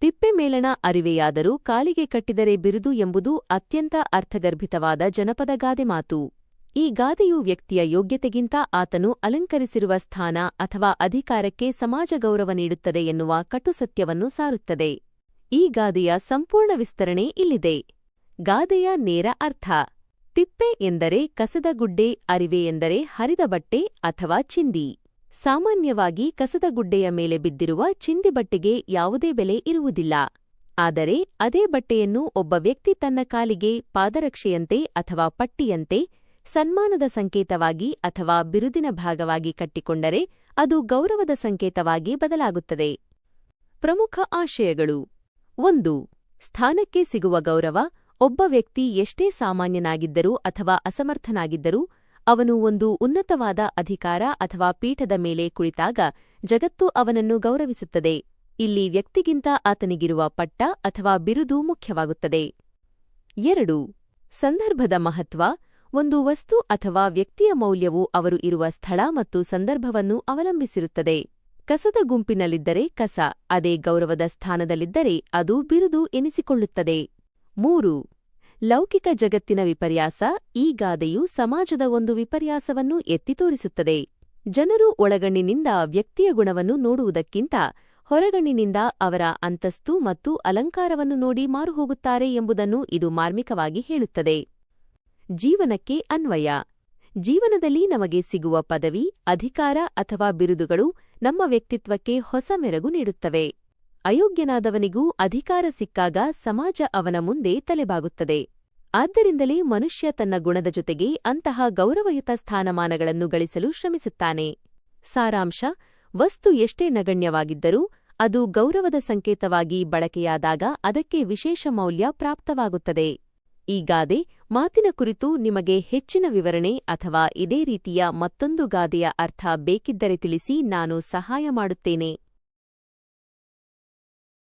ತಿಪ್ಪೆ ಮೇಲಣ ಅರಿವೆಯಾದರೂ ಕಾಲಿಗೆ ಕಟ್ಟಿದರೆ ಬಿರುದು ಎಂಬುದು ಅತ್ಯಂತ ಅರ್ಥಗರ್ಭಿತವಾದ ಜನಪದ ಗಾದೆ ಮಾತು. ಈ ಗಾದೆಯು ವ್ಯಕ್ತಿಯ ಯೋಗ್ಯತೆಗಿಂತ ಆತನು ಅಲಂಕರಿಸಿರುವ ಸ್ಥಾನ ಅಥವಾ ಅಧಿಕಾರಕ್ಕೆ ಸಮಾಜ ಗೌರವ ನೀಡುತ್ತದೆ ಎನ್ನುವ ಕಟುಸತ್ಯವನ್ನು ಸಾರುತ್ತದೆ. ಈ ಗಾದೆಯ ಸಂಪೂರ್ಣ ವಿಸ್ತರಣೆ ಇಲ್ಲಿದೆ. ಗಾದೆಯ ನೇರ ಅರ್ಥ. ತಿಪ್ಪೆ ಎಂದರೆ ಕಸದ ಗುಡ್ಡೆ, ಅರಿವೆ ಎಂದರೆ ಹರಿದ ಬಟ್ಟೆ ಅಥವಾ ಚಿಂದಿ. ಸಾಮಾನ್ಯವಾಗಿ ಕಸದ ಗುಡ್ಡೆಯ ಮೇಲೆ ಬಿದ್ದಿರುವ ಚಿಂದಿ ಬಟ್ಟೆಗೆ ಯಾವುದೇ ಬೆಲೆ ಇರುವುದಿಲ್ಲ. ಆದರೆ ಅದೇ ಬಟ್ಟೆಯನ್ನು ಒಬ್ಬ ವ್ಯಕ್ತಿ ತನ್ನ ಕಾಲಿಗೆ ಪಾದರಕ್ಷೆಯಂತೆ ಅಥವಾ ಪಟ್ಟಿಯಂತೆ, ಸನ್ಮಾನದ ಸಂಕೇತವಾಗಿ ಅಥವಾ ಬಿರುದಿನ ಭಾಗವಾಗಿ ಕಟ್ಟಿಕೊಂಡರೆ ಅದು ಗೌರವದ ಸಂಕೇತವಾಗಿ ಬದಲಾಗುತ್ತದೆ. ಪ್ರಮುಖ ಆಶಯಗಳು. ಒಂದು, ಸ್ಥಾನಕ್ಕೆ ಸಿಗುವ ಗೌರವ ಒಬ್ಬ ವ್ಯಕ್ತಿ ಎಷ್ಟೇ ಸಾಮಾನ್ಯನಾಗಿದ್ದರೂ ಅಥವಾ ಅಸಮರ್ಥನಾಗಿದ್ದರೂ ಅವನು ಒಂದು ಉನ್ನತವಾದ ಅಧಿಕಾರ ಅಥವಾ ಪೀಠದ ಮೇಲೆ ಕುಳಿತಾಗ ಜಗತ್ತು ಅವನನ್ನು ಗೌರವಿಸುತ್ತದೆ. ಇಲ್ಲಿ ವ್ಯಕ್ತಿಗಿಂತ ಆತನಿಗಿರುವ ಪಟ್ಟ ಅಥವಾ ಬಿರುದು ಮುಖ್ಯವಾಗುತ್ತದೆ. ಎರಡು. ಸಂದರ್ಭದ ಮಹತ್ವ. ಒಂದು ವಸ್ತು ಅಥವಾ ವ್ಯಕ್ತಿಯ ಮೌಲ್ಯವು ಅವರು ಇರುವ ಸ್ಥಳ ಮತ್ತು ಸಂದರ್ಭವನ್ನು ಅವಲಂಬಿಸಿರುತ್ತದೆ. ಕಸದ ಗುಂಪಿನಲ್ಲಿದ್ದರೆ ಕಸ, ಅದೇ ಗೌರವದ ಸ್ಥಾನದಲ್ಲಿದ್ದರೆ ಅದು ಬಿರುದು ಎನಿಸಿಕೊಳ್ಳುತ್ತದೆ. ಮೂರು. ಲೌಕಿಕ ಜಗತ್ತಿನ ವಿಪರ್ಯಾಸ ಈ ಗಾದೆಯು ಸಮಾಜದ ಒಂದು ವಿಪರ್ಯಾಸವನ್ನು ಎತ್ತಿ ತೋರಿಸುತ್ತದೆ. ಜನರು ಒಳಗಣ್ಣಿನಿಂದ ವ್ಯಕ್ತಿಯ ಗುಣವನ್ನು ನೋಡುವುದಕ್ಕಿಂತ ಹೊರಗಣ್ಣಿನಿಂದ ಅವರ ಅಂತಸ್ತು ಮತ್ತು ಅಲಂಕಾರವನ್ನು ನೋಡಿ ಮಾರುಹೋಗುತ್ತಾರೆ ಎಂಬುದನ್ನು ಇದು ಮಾರ್ಮಿಕವಾಗಿ ಹೇಳುತ್ತದೆ. ಜೀವನಕ್ಕೆ ಅನ್ವಯ. ಜೀವನದಲ್ಲಿ ನಮಗೆ ಸಿಗುವ ಪದವಿ, ಅಧಿಕಾರ ಅಥವಾ ಬಿರುದುಗಳು ನಮ್ಮ ವ್ಯಕ್ತಿತ್ವಕ್ಕೆ ಹೊಸ ಮೆರಗು ನೀಡುತ್ತವೆ. ಅಯೋಗ್ಯನಾದವನಿಗೂ ಅಧಿಕಾರ ಸಿಕ್ಕಾಗ ಸಮಾಜ ಅವನ ಮುಂದೆ ತಲೆಬಾಗುತ್ತದೆ. ಆದ್ದರಿಂದಲೇ ಮನುಷ್ಯ ತನ್ನ ಗುಣದ ಜೊತೆಗೆ ಅಂತಹ ಗೌರವಯುತ ಸ್ಥಾನಮಾನಗಳನ್ನು ಗಳಿಸಲು ಶ್ರಮಿಸುತ್ತಾನೆ. ಸಾರಾಂಶ, ವಸ್ತು ಎಷ್ಟೇ ನಗಣ್ಯವಾಗಿದ್ದರೂ ಅದು ಗೌರವದ ಸಂಕೇತವಾಗಿ ಬಳಕೆಯಾದಾಗ ಅದಕ್ಕೆ ವಿಶೇಷ ಮೌಲ್ಯ ಪ್ರಾಪ್ತವಾಗುತ್ತದೆ. ಈ ಗಾದೆ ಮಾತಿನ ಕುರಿತು ನಿಮಗೆ ಹೆಚ್ಚಿನ ವಿವರಣೆ ಅಥವಾ ಇದೇ ರೀತಿಯ ಮತ್ತೊಂದು ಗಾದೆಯ ಅರ್ಥ ಬೇಕಿದ್ದರೆ ತಿಳಿಸಿ ನಾನು ಸಹಾಯ ಮಾಡುತ್ತೇನೆ.